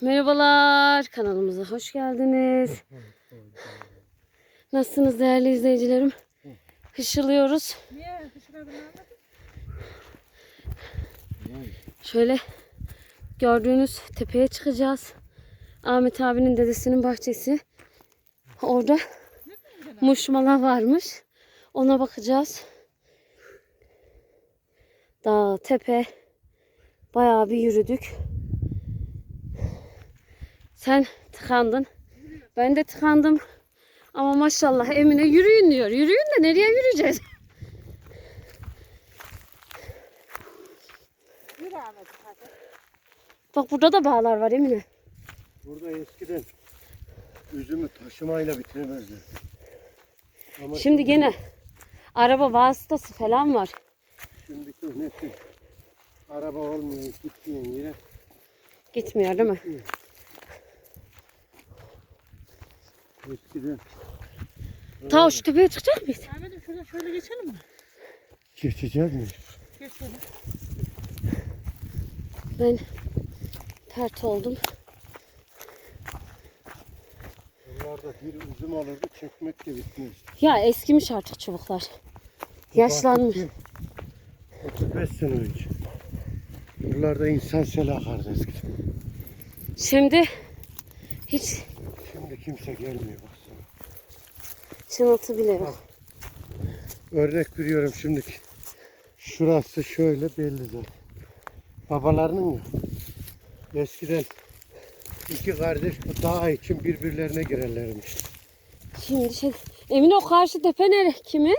Merhabalar kanalımıza hoş geldiniz. Nasılsınız değerli izleyicilerim? Hışılıyoruz. Şöyle gördüğünüz tepeye çıkacağız. Ahmet abinin dedesinin bahçesi. Orada muşmala varmış. Ona bakacağız. Dağ, tepe. Bayağı bir yürüdük. Sen tıkandın. Ben de tıkandım. Ama maşallah Emine yürüyün diyor. Yürüyün de nereye yürüyeceğiz? Yürü Ahmet hadi. Bak burada da bağlar var Emine. Burada eskiden üzümü taşımayla bitiremezler. Ama Şimdi gene araba vasıtası falan var. Şimdiki nesil araba olmuyor gitmeyen yere. Gitmiyor değil mi? Eskiden Ta şu tepeye çıkacak mıyız? Ahmet'im şuradan şöyle geçelim mi? geçeceğiz mi? Geçelim. Ben pert oldum. Onlarda bir üzüm alırdı çekmek de bitmez. Ya eskimiş artık çubuklar. Yaşlanmış. 35 sene önce. Buralarda insan sel akardı eskiden. Şimdi hiç kimse gelmiyor baksana. çınıltı bile yok. Örnek veriyorum şimdiki. Şurası şöyle belli zaten. Babalarının ya. Eskiden iki kardeş bu dağ için birbirlerine girerlermiş. Şimdi şey Emine o karşı tepe nere? Kimin?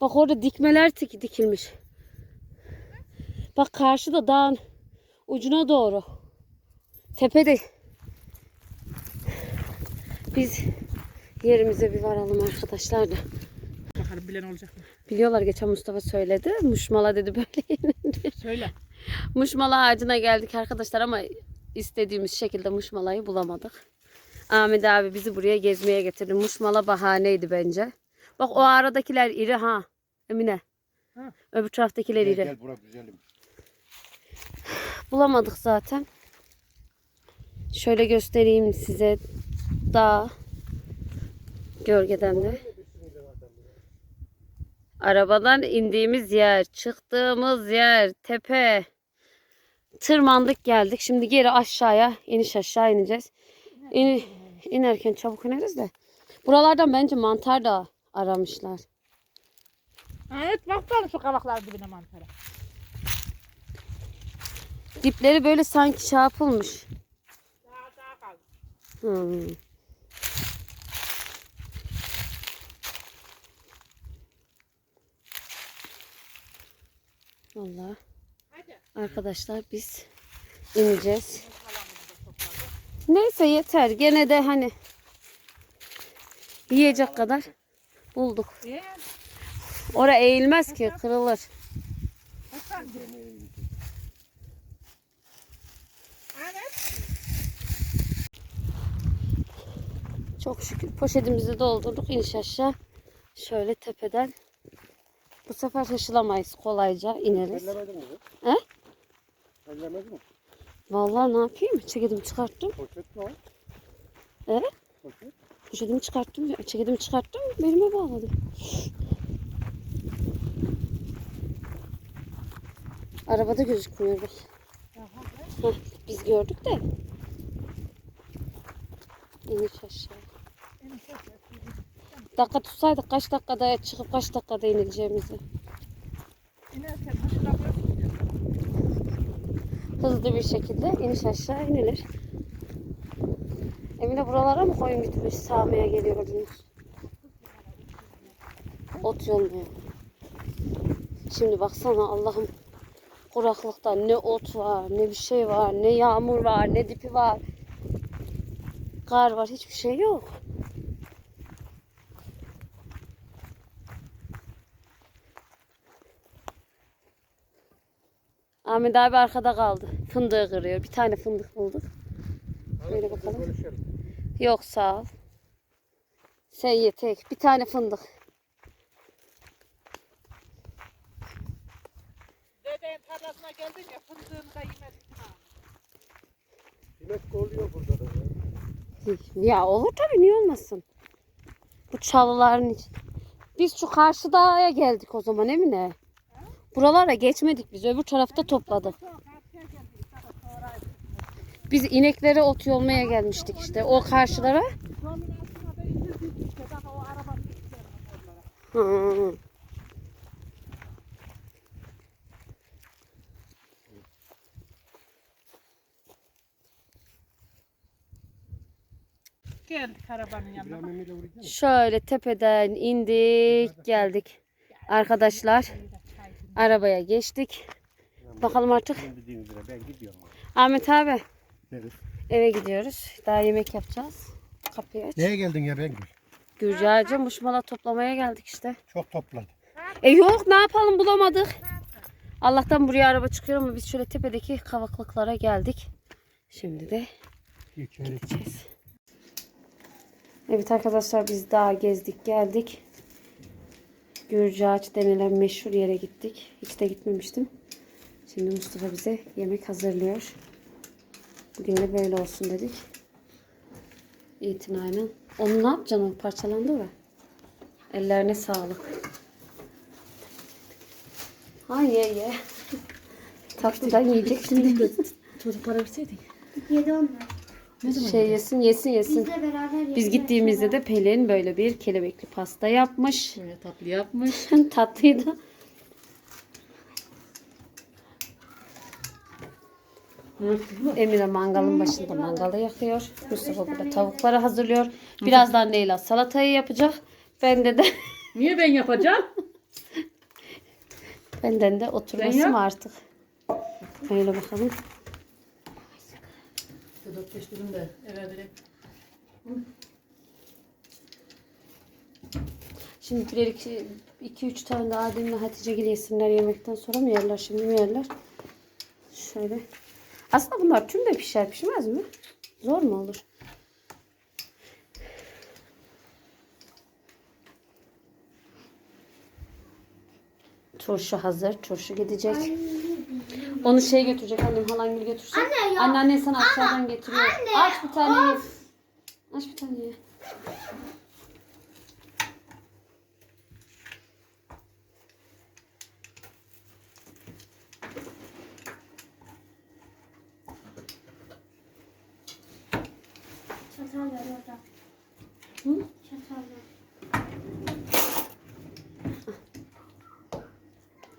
Bak orada dikmeler dik- dikilmiş. Bak karşıda dağın ucuna doğru. Tepede. Biz yerimize bir varalım arkadaşlar da. Bakalım bilen olacak mı? Biliyorlar geçen Mustafa söyledi. Muşmala dedi böyle yenildi. Söyle. Muşmala ağacına geldik arkadaşlar ama istediğimiz şekilde muşmalayı bulamadık. Ahmet abi bizi buraya gezmeye getirdi. Muşmala bahaneydi bence. Bak o aradakiler iri ha. Emine. Ha. Öbür taraftakiler Gel iri. gel bura güzelim. Bulamadık zaten. Şöyle göstereyim size dağ gölgeden de. Arabadan indiğimiz yer, çıktığımız yer, tepe. Tırmandık geldik. Şimdi geri aşağıya, iniş aşağı ineceğiz. İn, inerken çabuk ineriz de. Buralardan bence mantar da aramışlar. Ahmet bakalım şu kavakların dibine mantara. Dipleri böyle sanki yapılmış. Daha daha kaldı. Hmm. Hadi. arkadaşlar biz ineceğiz. Neyse yeter. Gene de hani yiyecek kadar bulduk. Ora eğilmez ki kırılır. Çok şükür poşetimizi doldurduk. İniş. Şöyle tepeden. Bu sefer taşılamayız. Kolayca ineriz. Ellemedin mi? He? Ellemedin mi? Vallahi ne yapayım? Çeketimi çıkarttım. Poşet mi o? Evet. Poşet. Poşetimi çıkarttım. Çeketimi çıkarttım. Belime bağladım. Arabada gözükmüyor bak. Heh, biz gördük de. İniş aşağı. Dakika tutsaydık kaç dakikada çıkıp kaç dakikada inileceğimizi. İnerken. Hızlı bir şekilde iniş aşağı inilir. Emine buralara mı koyun bitmiş sağmaya geliyordunuz? Ot yolmuyor. Şimdi baksana Allah'ım kuraklıkta ne ot var, ne bir şey var, ne yağmur var, ne dipi var. Kar var, hiçbir şey yok. Ahmet abi arkada kaldı. Fındığı kırıyor. Bir tane fındık bulduk. Böyle bakalım. Yok sağ ol. Sen ye tek. Bir tane fındık. Dedenin tarlasına geldin ya fındığını da. Demek ki oluyor burada da. Ya olur tabii niye olmasın? Bu çalıların için. Biz şu karşı dağa geldik o zaman Emine. Buralara geçmedik biz. Öbür tarafta topladık. Biz ineklere ot yolmaya gelmiştik işte. O karşılara. Hı. Geldik arabanın yanına. Şöyle tepeden indik geldik. Arkadaşlar arabaya geçtik. Bakalım artık. Ben gidiyorum. Ahmet abi Evet. eve gidiyoruz. Daha yemek yapacağız. Kapıyı aç. Neye geldin ya ben? Gürcacı muşmala toplamaya geldik işte. Çok topladı. E yok ne yapalım bulamadık. Allah'tan buraya araba çıkıyor ama biz şöyle tepedeki kavaklıklara geldik. Şimdi de İçeri. gideceğiz. Evet arkadaşlar biz daha gezdik geldik. Gürcü Ağaç denilen meşhur yere gittik. Hiç de gitmemiştim. Şimdi Mustafa bize yemek hazırlıyor. Bugün de böyle olsun dedik. İtinayla. Onu ne yapacaksın? O parçalandı mı? Ellerine sağlık. Ha ye ye. Tatlıdan yiyecek şimdi. Çocuk para verseydin. Yedi onlar. Şey yesin yesin yesin. Bizle beraber. Biz gittiğimizde de Pelin böyle bir kelebekli pasta yapmış. Böyle tatlı yapmış. Tatlıydı. Emine mangalın başında mangalı yakıyor. Mustafa burada tavukları hazırlıyor. Birazdan Leyla salatayı yapacak. Bende de Niye ben yapacağım? benden de oturması yap. mı artık? Öyle bakalım. Dört beş dürüm de eve. Şimdi birer iki, iki üç tane de Adem'le Hatice gibi yesinler yemekten sonra mı yerler şimdi mi yerler? Şöyle. Aslında bunlar tüm de pişer pişmez mi? Zor mu olur? Turşu hazır. Turşu gidecek. Onu şey götürecek annem halan gül götürecek. Anne ya. Anneannen sana aşağıdan getiriyor. anne, Aç bir tane ye. Aç bir tane ye.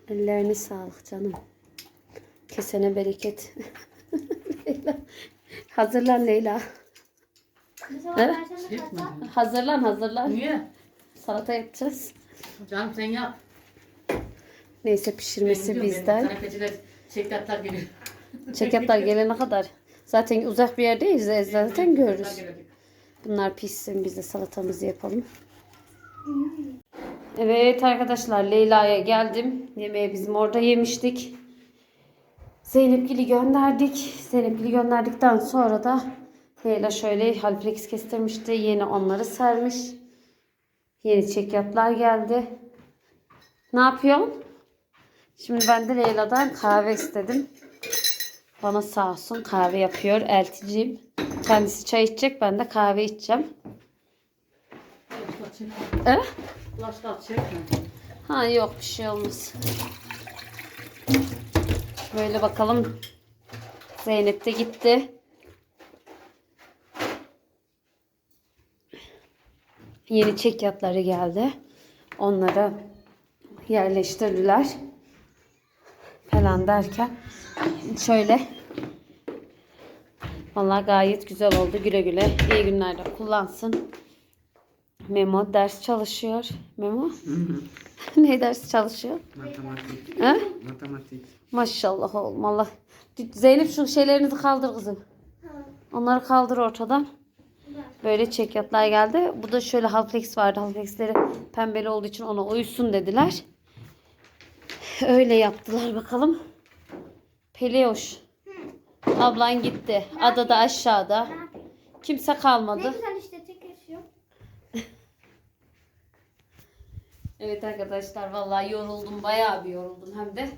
Ellerine sağlık canım. Kesene bereket. Leyla. Hazırlan Leyla. Evet. çatal. Hazırlan hazırlan. Niye? Salata yapacağız. Canım sen yap. Neyse pişirmesi Ben gidiyorum, bizden. benim Kanepeciler, şekerler geliyor. Çekaplar gelene kadar. Zaten uzak bir yerdeyiz. e, Zaten görürüz. Bunlar pişsin biz de salatamızı yapalım. Evet arkadaşlar Leyla'ya geldim. Yemeği bizim orada yemiştik. Zeynepgil'i gönderdik. Zeynepgil'i gönderdikten sonra da Leyla şöyle halflex kestirmişti. Yeni onları sermiş. Yeni çekyatlar geldi. Ne yapıyorsun? Şimdi ben de Leyla'dan kahve istedim. Bana sağ olsun kahve yapıyor elticiyim. Kendisi çay içecek ben de kahve içeceğim. Ulaşlar çekme. Ha yok bir şey olmaz. Böyle bakalım. Zeynep de gitti. Yeni çekyatları geldi. Onları yerleştirdiler. Falan derken şöyle Vallahi gayet güzel oldu. Güle güle. iyi günlerde kullansın. Memo ders çalışıyor. Memo? ne ders çalışıyor? Matematik. He? Matematik. Maşallah oğlum Allah. Zeynep şu şeylerinizi kaldır kızım. Onları kaldır ortadan. Böyle çekyatlar geldi. Bu da şöyle halflex vardı. Halflexleri pembeli olduğu için ona uysun dediler. Öyle yaptılar bakalım. Peleoş. Ablan gitti. Ada da aşağıda. Kimse Ne kalmadı. güzel işte tek yaşıyor. Evet arkadaşlar vallahi yoruldum. Bayağı bir yoruldum hem de.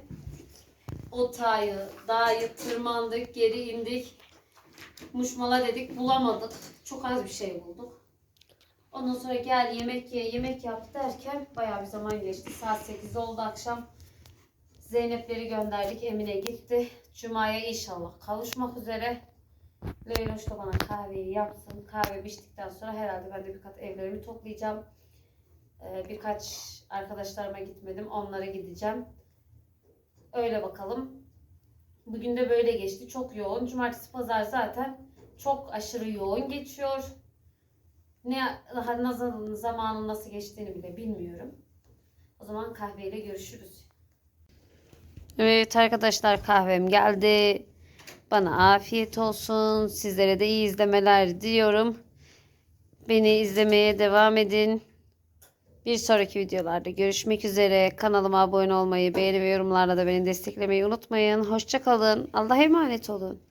O dağı, dağı tırmandık, geri indik. Muşmala dedik bulamadık. Çok az bir şey bulduk. Ondan sonra gel yemek ye yemek yap derken bayağı bir zaman geçti. Saat 8 oldu akşam. Zeynepleri gönderdik. Emine gitti. Cuma'ya inşallah kavuşmak üzere. Leyloş da bana kahveyi yapsın. Kahve piştikten sonra herhalde ben de birkaç evlerimi toplayacağım. Ee, birkaç arkadaşlarıma gitmedim. Onlara gideceğim. Öyle bakalım. Bugün de böyle geçti. Çok yoğun. Cumartesi pazar zaten çok aşırı yoğun geçiyor. Ne daha nasıl zamanın nasıl geçtiğini bile bilmiyorum. O zaman kahveyle görüşürüz. Evet arkadaşlar kahvem geldi. Bana afiyet olsun. Sizlere de iyi izlemeler diliyorum. Beni izlemeye devam edin. Bir sonraki videolarda görüşmek üzere. Kanalıma abone olmayı, beğeni ve yorumlarla da beni desteklemeyi unutmayın. Hoşçakalın. Allah'a emanet olun.